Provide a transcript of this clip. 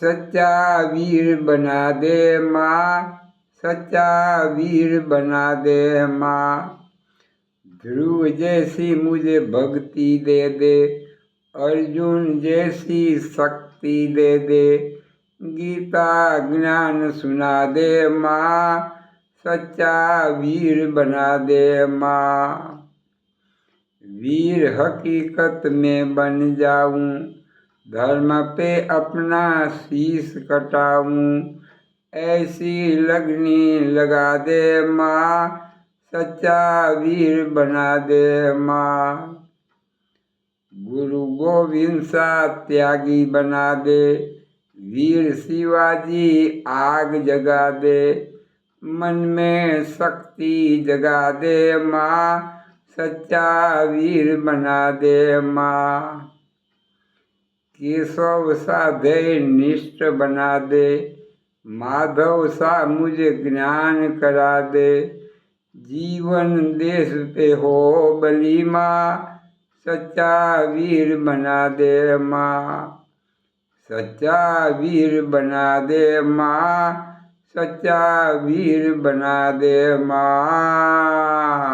सच्चा वीर बना दे माँ, सच्चा वीर बना दे माँ। ध्रुव जैसी मुझे भक्ति दे दे, अर्जुन जैसी शक्ति दे दे। गीता ज्ञान सुना दे माँ, सच्चा वीर बना दे माँ। वीर हकीकत में बन जाऊँ धर्म पे अपना शीश कटाऊं, ऐसी लगनी लगा दे माँ, सच्चा वीर बना दे माँ। गुरु गोविंद सा त्यागी बना दे, वीर शिवाजी आग जगा दे, मन में शक्ति जगा दे माँ, सच्चा वीर बना दे माँ। केशव सा धैर्य निष्ठ बना दे, माधव सा मुझे ज्ञान करा दे। जीवन देश पे हो बली माँ, सच्चा वीर बना दे माँ। सच्चा वीर बना दे माँ, सच्चा वीर बना दे माँ।